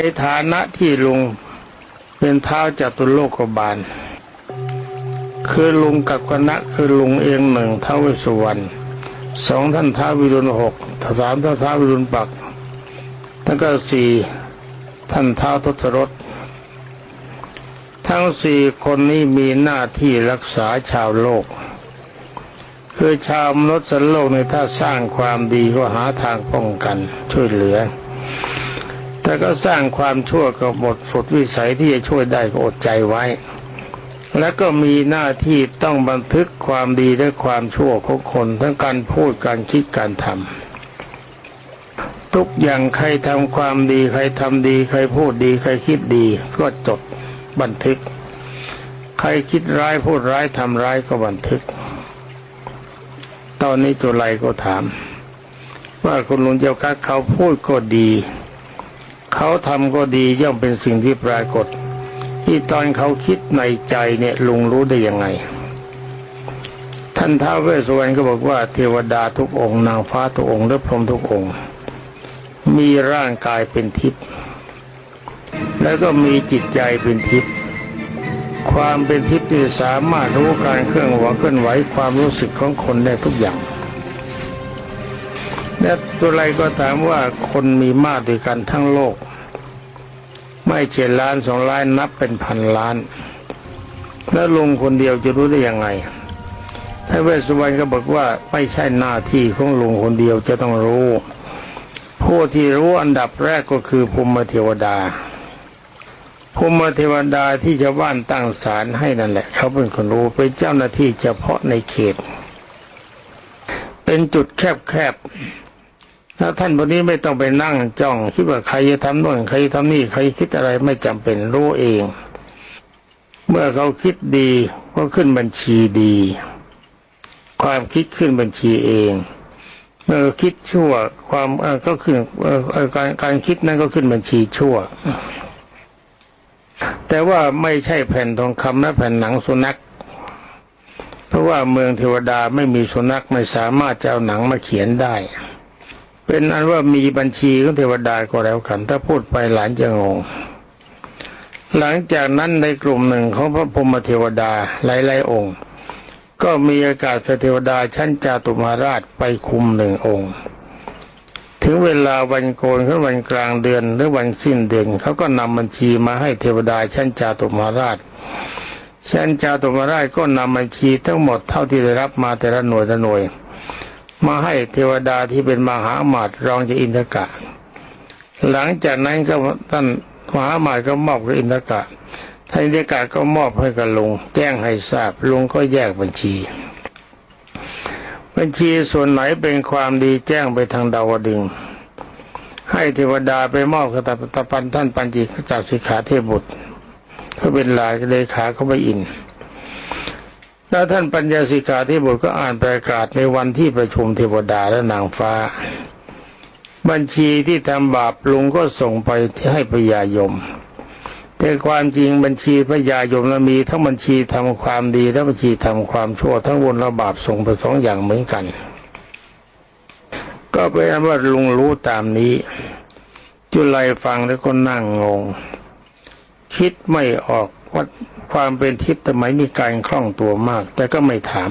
ในฐานะที่ลุงเป็นเท้าจตุโลกบาล คือลุงกับคณะคือลุงเองหนึ่งท้าวเวสสุวรรณสองท่านท้าววิรุณหกสามท่านท้าววิรุณปักษ์แล้วก็สี่ท่านท้าวทศรถทั้งสี่คนนี้มีหน้าที่รักษาชาวโลก คือชาวมนุษย์โลกในถ้าสร้างความดีก็หาทางป้องกันช่วยเหลือ แต่ก็สร้างความชั่วก็หมดสุดวิสัยที่จะช่วยได้ก็อดใจไว้ และก็มีหน้าที่ต้องบันทึกความดีและความชั่วของคนทั้งการพูดการคิดการทำทุกอย่างใครทำความดีใครทำดี ใครพูดดี ใครคิดดี ก็จดบันทึก ใครคิดร้ายพูดร้ายทำร้ายก็บันทึก ตอนนี้จุไลก็ถาม ว่าคุณลุงเจ้ากักเขาพูดก็ดี เขาทำก็ดีย่อมเป็นสิ่งที่ปรากฏ ที่ตอนเขาคิดในใจเนี่ยลุงรู้ได้ยังไง ท่านท้าวเวสสุวรรณก็บอกว่าเทวดาทุกองค์นางฟ้าทุกองค์และพรหมทุกองค์ มีร่างกายเป็นทิพย์แล้วก็มีจิตใจเป็นทิพย์ความเป็นทิพย์ที่สามารถรู้การเคลื่อนไหวเคลื่อนไหวความรู้สึกของคนได้ทุกอย่าง และตัวไรก็ถามว่าคนมีมากด้วยกันทั้งโลก ไม่เจ็ดล้านสองล้านนับเป็นพันล้าน แล้วลุงคนเดียวจะรู้ได้ยังไงท่านเวสสุวรรณก็บอกว่าไม่ใช่หน้าที่ของลุงคนเดียวจะต้องรู้ ผู้ที่รู้อันดับแรกก็คือภูมิเทวดาภูมิเทวดาที่ชาวบ้านตั้งศาลให้นั่นแหละ เขาเป็นคนรู้เป็นเจ้าหน้าที่เฉพาะในเขต เป็นจุดแคบๆ แล้วท่านพวกนี้ไม่ต้องไปนั่งจ้องคิดว่าใครจะทำโน่นใครจะทำนี่ใครคิดอะไรไม่จำเป็นรู้เอง เมื่อเขาคิดดีก็ขึ้นบัญชีดี ความคิดขึ้นบัญชีเองเมื่อคิดชั่ว ความก็ขึ้นการการคิดนั้นก็ขึ้นบัญชีชั่ว แต่ว่าไม่ใช่แผ่นทองคำและแผ่นหนังสุนัขเพราะว่าเมืองเทวดาไม่มีสุนัขไม่สามารถจะเอาหนังมาเขียนได้ เป็นอันว่ามีบัญชีของเทวดาก็แล้วกัน ถ้าพูดไปหลานจะงง หลังจากนั้นในกลุ่มหนึ่งของพระพรหมเทวดาหลายๆองค์ ก็มีอากาศเทวดาชั้นจาตุมาราชไปคุมหนึ่งองค์ ถึงเวลาวันโกนขึ้นวันกลางเดือนหรือวันสิ้นเดือนเขาก็นำบัญชีมาให้เทวดาชั้นจาตุมาราชชั้นจาตุมาราชก็นำบัญชีทั้งหมดเท่าที่ได้รับมาแต่ละหน่วยละหน่วย มาให้เทวดาที่เป็นมหาอมาตรองจากอินทกะ หลังจากนั้นก็ท่านมหาอมาตย์ก็มอบกับอินทกะท่านอินทกะก็มอบให้กับลุงแจ้งให้ทราบลุงก็แยกบัญชี บัญชีส่วนไหนเป็นความดีแจ้งไปทางดาวดึง ให้เทวดาไปมอบกับตปันท่านปัญจิขจากสิกขาเทพบุตรเขาเป็นลายเลขาเขาไปอิน แล้วท่านปัญญาสิกขาเทพบุตรก็อ่านประกาศในวันที่ประชุมเทวดาและนางฟ้า บัญชีที่ทำบาปลุงก็ส่งไปที่ให้พญายม แต่ความจริงบัญชีพระยายมนั้นมีทั้งบัญชีทำความดีและบัญชีทำความชั่วทั้งวนและบาปส่งไปสองอย่างเหมือนกัน ก็เป็นว่าลุงรู้ตามนี้ จุลัยฟังแล้วก็นั่งงง คิดไม่ออก ความเป็นทิพย์ทำไมมีการคล่องตัวมาก แต่ก็ไม่ถาม